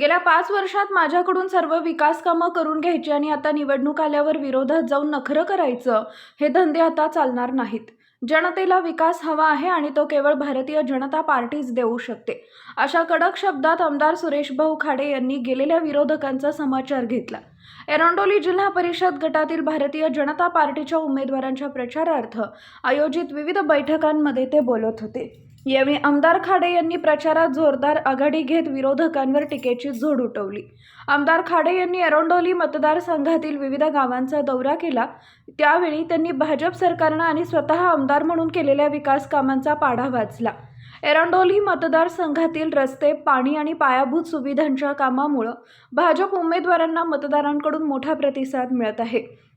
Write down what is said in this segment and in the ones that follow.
गेल्या पाच वर्षात माझ्याकडून सर्व विकास कामं करून घ्यायची आणि आता निवडणूक आल्यावर विरोधात जाऊन नखरं करायचं हे धंदे आता चालणार नाहीत. जनतेला विकास हवा आहे आणि तो केवळ भारतीय जनता पार्टीच देऊ शकते. अशा कडक शब्दात आमदार सुरेश भाऊ खाडे यांनी गेलेल्या विरोधकांचा समाचार घेतला. एरंडोली जिल्हा परिषद गटातील भारतीय जनता पार्टीच्या उमेदवारांच्या प्रचारार्थ आयोजित विविध बैठकांमध्ये ते बोलत होते. यावेळी आमदार खाडे यांनी प्रचारात जोरदार आघाडी घेत विरोधकांवर टीकेची झोड उठवली. आमदार खाडे यांनी एरोंडोली मतदारसंघातील विविध गावांचा दौरा केला. त्यावेळी त्यांनी भाजप सरकारनं आणि स्वतः आमदार म्हणून केलेल्या विकास कामांचा पाढा वाचला. एरंडोली मतदारसंघातील रस्ते पाणी आणि पायाभूत सुविधांच्या कामामुळं भाजप उमेदवारांना मतदारांकडून मोठा प्रतिसाद मिळत आहे.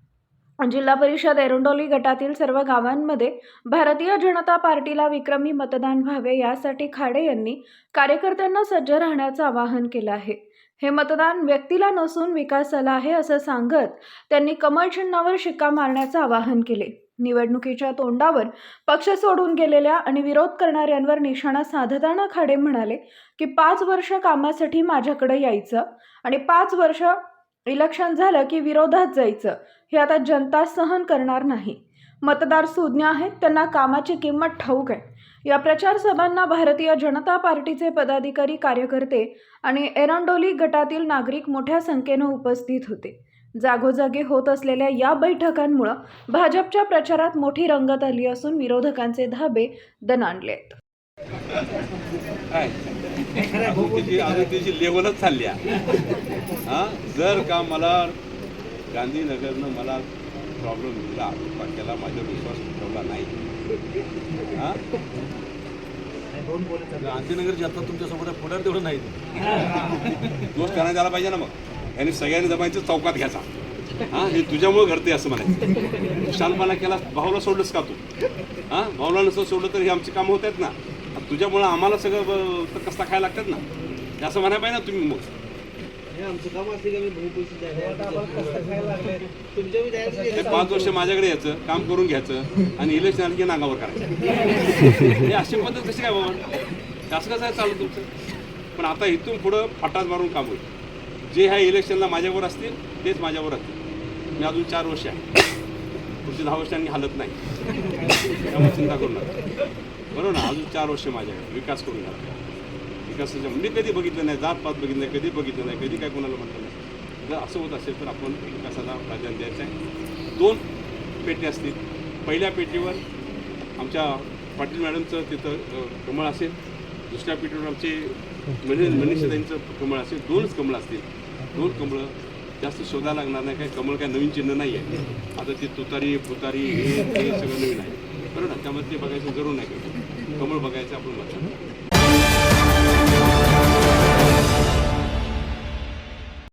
जिल्हा परिषद एरोंडोली गटातील सर्व गावांमध्ये भारतीय जनता पार्टीला विक्रमी मतदान व्हावे यासाठी खाडे यांनी कार्यकर्त्यांना सज्ज राहण्याचं आवाहन केलं आहे. हे मतदान व्यक्तीला नसून विकासाला आहे असं सांगत त्यांनी कमळ चिन्हावर शिक्का मारण्याचं आवाहन केले. निवडणुकीच्या तोंडावर पक्ष सोडून गेलेल्या आणि विरोध करणाऱ्यांवर निशाणा साधताना खाडे म्हणाले की पाच वर्ष कामासाठी माझ्याकडे यायचं आणि पाच वर्ष इलेक्शन झालं की विरोधात जायचं हे आता जनता सहन करणार नाही. मतदार सुज्ञ आहेत त्यांना कामाची किंमत ठाऊक आहे. या प्रचार सभांना भारतीय जनता पार्टीचे पदाधिकारी कार्यकर्ते आणि एरंडोली गटातील नागरिक मोठ्या संख्येनं उपस्थित होते. जागोजागी होत असलेल्या या बैठकांमुळं भाजपच्या प्रचारात मोठी रंगत आली असून विरोधकांचे धाबे दणाणले आहेत काय? अजून अजून लेवलच चालली आहे. हा? जर का मला गांधीनगरनं मला प्रॉब्लेम दिला पक्षाला माझ्यावर विश्वास ठेवला नाही. हा? गांधीनगर आता तुमच्यासोबत पुढे तेवढं नाही. दोष करण्यात आला पाहिजे ना मग. यांनी सगळ्यांनी जमायचं चौकात घ्यायचा. हा? हे तुझ्यामुळे घडते असं म्हणायचं. मला केला भाऊला सोडलंस का तू? हा? भाऊला नसतं सोडलं तर हे आमची कामं होत आहेत ना? तुझ्यामुळं आम्हाला सगळं तर कस्ता खायला लागतात ना? हे असं म्हणायला पाहिजे ना तुम्ही मग. हे आमचं काम असते का मी भाऊ पैसे द्यायला तुमच्या बी द्यायला ते पाच वर्ष माझ्याकडे यायचं काम करून घ्यायचं आणि इलेक्शन आलं की नागावर करायचं. हे अशी पद्धत कशी काय बाबा? हे असं कसं आहे चालू तुमचं? पण आता इथून पुढं फटाच मारून काम होईल. जे ह्या इलेक्शनला माझ्यावर असतील तेच माझ्यावर असतील. मी अजून चार वर्ष आहे. पुढची दहा वर्षांनी हालत नाही. त्यामुळे चिंता करू नका. बरोबर ना अजून चार वर्ष माझ्याकडे विकास करून घ्या विकासाच्या मी कधी बघितलं नाही जात पात बघितलं नाही कधी बघितलं नाही कधी काय कोणाला म्हटलं नाही. जर असं होत असेल तर आपण विकासाला प्राधान्य द्यायचं आहे. दोन पेटी असतील. पहिल्या पेटीवर आमच्या पाटील मॅडमचं तिथं कमळ असेल. दुसऱ्या पेटीवर आमचे मनी मनीषाताईंचं कमळ असेल. दोनच कमळ असतील. दोन कमळं जास्त शोधायला लागणार नाही. काय कमळ काय नवीन चिन्ह नाही आहे आता ते तुतारी फुतारी हे ते सगळं नवीन आहे. बरोबर ना त्यामध्ये ते बघायचं जरूर नाही. कमळ बघायचं आपण मतदान